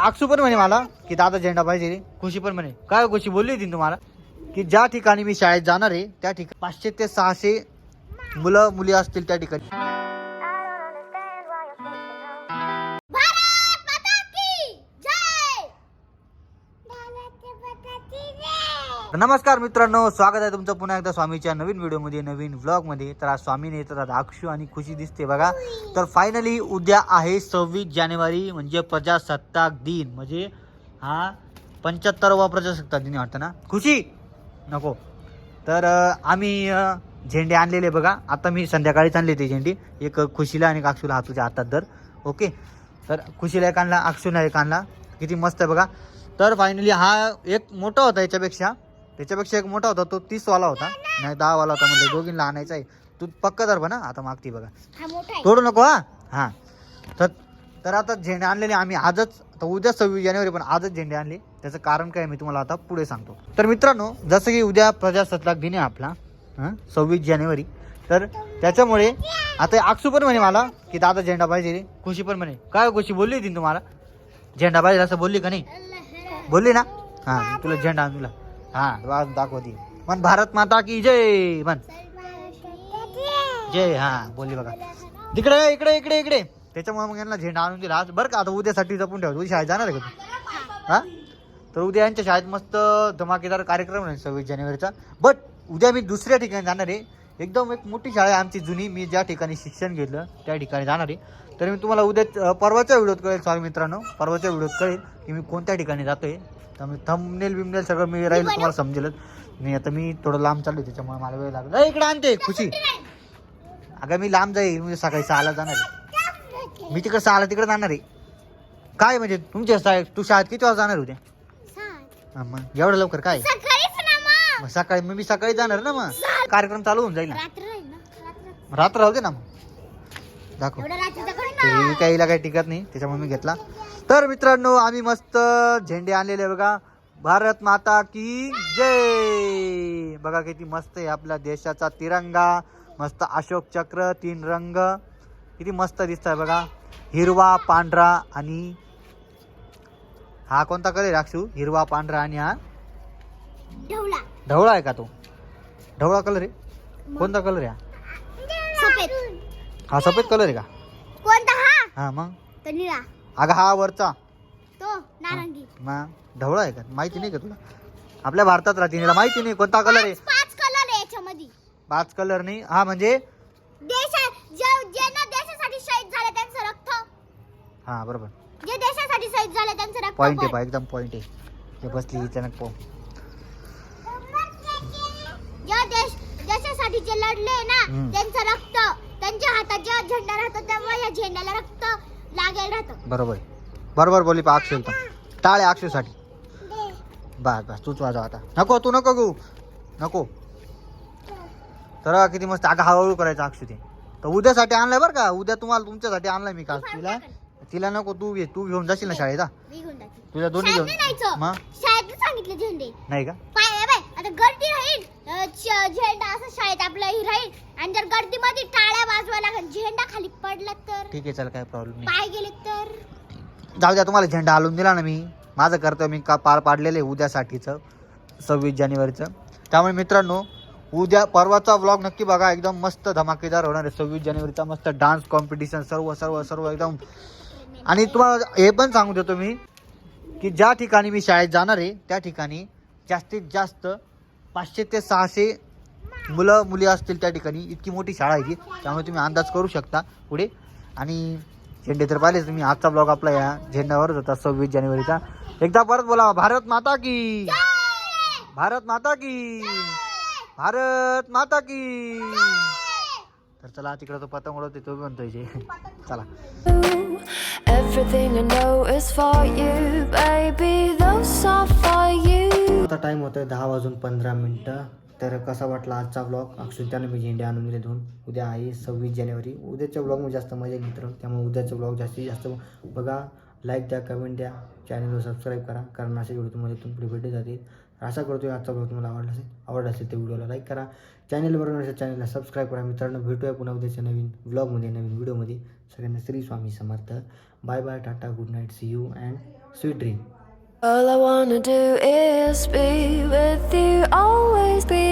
Aksu पण म्हणे मला की दादा झेंडा पाहिजे रे. खुशी पण म्हणे. काय खुशी बोलली होती तुम्हाला? की ज्या ठिकाणी मी शाळेत जाणार आहे त्या ठिकाणी पाचशे ते सहाशे मुलं मुली असतील त्या ठिकाणी. नमस्कार मित्रांनो स्वागत आहे तुमचं पुन्हा एकदा स्वामीच्या नवीन व्हिडिओमध्ये नवीन व्लॉगमध्ये तर आज स्वामीने येतात आज अक्षू आणि खुशी दिसते बघा. तर फायनली उद्या आहे सव्वीस जानेवारी म्हणजे प्रजासत्ताक दिन. म्हणजे हा पंच्याहत्तरावा प्रजासत्ताक दिन वाटतं ना? खुशी नको. तर आम्ही झेंडे आणलेले बघा. आता मी संध्याकाळीच आणले ते झेंडे. एक खुशीला आणि एक अक्षूला हातूच्या हातात दर ओके? तर खुशीला एक आणला अक्षूला एक आणला. किती मस्त आहे बघा. तर फायनली हा एक मोठा होता याच्यापेक्षा. त्याच्यापेक्षा एक मोठा होता तो तीसवाला होता. नाही दहावाला होता म्हणजे दोघींना आणायचा आहे. तू पक्का धर ना आता मागती बघा. हा तोडू नको हा? हां. तर तर आता झेंडे आणलेले आम्ही आजच तर उद्या सव्वीस जानेवारी पण आजच झेंडे आणले. त्याचं कारण काय मी तुम्हाला आता पुढे सांगतो. तर मित्रांनो जसं की उद्या प्रजासत्ताक दिन आहे आपला हां सव्वीस जानेवारी तर त्याच्यामुळे आता अक्षू पण म्हणे मला की दादा झेंडा पाहिजे रे. खुशी पण म्हणे. काय खुशी? बोलली होती ना तुम्हाला? झेंडा पाहिजे असं बोलली का नाही? बोलली ना? हां तुला झेंडा आणून तुला हां वाज दाखवती. म्हण भारत माता की जय म्हण. जय हा बोलली बघा. तिकडे इकडे इकडे इकडे. त्याच्यामुळे मग यांना झेंडा आणून दिला. आज बरं का आता उद्यासाठी जपून ठेवतो उद्या शाळेत जाणार आहे का हा? तर उद्या यांच्या शाळेत मस्त धमाकेदार कार्यक्रम आहे सव्वीस जानेवारीचा. बट उद्या मी दुसऱ्या ठिकाणी जाणार आहे. एकदम एक मोठी शाळा आहे आमची जुनी. मी ज्या ठिकाणी शिक्षण घेतलं त्या ठिकाणी जाणार. आहे तर मी तुम्हाला उद्या परवाच्या व्हिडिओत कळेल सॉरी मित्रांनो. परवाच्या व्हिडिओत कळेल की मी कोणत्या ठिकाणी जातोय. तर मी थंबनेल बिमनेल सगळं मी राहील तुम्हाला समजेलच. नाही आता मी थोडं लांब चालू आहे त्याच्यामुळे मला वेळ लागला. इकडे आणते खुशी. अगं मी लांब जाईल म्हणजे सकाळी सहाला जाणार आहे. मी तिकडे सहाला तिकडे जाणार आहे. काय म्हणजे तुमच्या तू शाळेत किती वाजता जाणार उद्या? हा, मग एवढं लवकर काय? मग सकाळी मग मी सकाळी जाणार ना मग. कार्यक्रम चालू होऊन जाईल ना? रात्र आहे ना? रात्र रात्र राहू दे ना मग. दाखव. रात्रीचं ना. ते काहीला काही टिकत नाही त्याच्यामुळे मी घेतला. तर मित्रांनो आम्ही मस्त झेंडे आणलेले बघा. भारत माता की जय. बघा किती मस्त आहे आपल्या देशाचा तिरंगा. मस्त अशोक चक्र तीन रंग. किती मस्त दिसत आहे बघा. हिरवा पांढरा आणि हा कोणता कलर अक्षू हिरवा पांढरा आणि हा ढवळा आहे का तो? ढवळा कलर आहे? कोणता कलर आहे हा? सफेद. हा सफेद कलर आहे का? कोणता हा? हा मग? तो निळा. अगं हा वरचा. तो नारंगी. ढवळा आहे का? माहिती नाही का तुला? आपल्या भारतात राहते तिला माहिती नाही कोणता कलर आहे. पाच कलर आहे याच्यामध्ये. पाच कलर नाही. हा म्हणजे? देशा जे ज्यांना देशासाठी शहीद झाले त्यांचं रक्त. हा बरोबर. जे देशासाठी शहीद झाले त्यांचं रक्त पॉईंट आहे पण. पा एकदम पॉईंट आहे. जे बसली अचानक ज्या देश देशासाठी जे लढले ना हम्म. त्यांचं रक्त त्यांच्या हातात जेव्हा झेंडा राहतो तेव्हा या झेंड्याला रक्त लागेल राहतं. बरोबर आहे. बरोबर बोलली पा अक्षय टाळे अक्षयसाठी. बस बस तूच वाजव आता. नको तू नको गो. नको. तर किती मस्त अगं हळूहळू करायचं अक्षय ते. तर उद्यासाठी आणलाय बरं का. उद्या तुम्हाला तुमच्यासाठी आणलाय मी खास तिला? तिला नको तू घे तू घेऊन जाशील ना शाळेत हा? मी घेऊन जाते. तुझ्या दोन्ही शाळेत घेऊन नाही जायचं. मग? शाळेत सांगितले झेंडे. नाही का? आता गर्दी राहील. झेंडा असं शाळेत आपलं हे राहील. आणि जर गर्दीमध्ये टाळ्या वाजवायला लागेल झेंडा खाली पडला तर? ठीक आहे चल काय प्रॉब्लेम नाही. पाय गेले तर? जाऊ द्या तुम्हाला झेंडा हलवून दिला ना मी. माझं कर्तव्य मी का पार पाडलेलं आहे उद्यासाठीचं सव्वीस जानेवारीचं. त्यामुळे मित्रांनो उद्या परवाचा व्लॉग नक्की बघा. एकदम मस्त धमाकेदार होणार आहे. सव्वीस जानेवारीचा मस्त डान्स कॉम्पिटिशन सर्व सर्व सर्व एकदम. आणि तुम्हाला हे पण सांगू देतो मी की ज्या ठिकाणी मी शाळेत जाणार आहे त्या ठिकाणी जास्तीत जास्त पाचशे ते सहाशे मुलं मुली असतील त्या ठिकाणी. इतकी मोठी शाळा आहे ती. त्यामुळे तुम्ही अंदाज करू शकता पुढे. आणि झेंडे तर पाहिलेच तुम्ही. आजचा ब्लॉग आपला या झेंड्यावरच होता सव्वीस जानेवारीचा. एकदा परत बोला भारत माता की. भारत माता की. भारत माता की. तर चला तिकडे तो पतंग उडवते तो बी म्हणतोय जे. चला. Everything I know is for you, baby. Those are for you. आता टाईम होतं दहा वाजून पंधरा मिनटं. तर कसा वाटला आजचा ब्लॉग अक्षुत्यानं मी झेंडे आणून दिले दोन उद्या आहे सव्वीस जानेवारी. उद्याच्या ब्लॉगमध्ये जास्त मजा येईल मित्र त्यामुळे उद्याचा ब्लॉग जास्तीत जास्त बघा. लाईक द्या कमेंट द्या. चॅनलवर सबस्क्राईब करा. कारण असे व्हिडिओ तुम्हाला इथून पुढे भेटले जातील. आशा करतो आजचा ब्लॉग तुम्हाला आवडला असेल. आवडला असेल तर व्हिडिओला लाईक करा. चॅनलवर नसेल चॅनलला सबस्क्राईब करा. मित्रांनो भेटूया पुन्हा उद्याच्या नवीन ब्लॉगमध्ये नवीन व्हिडिओमध्ये सगळ्यांना Shri Swami Samarth. Bye bye tata good night see you and sweet dream All I wanna do is be with you, always be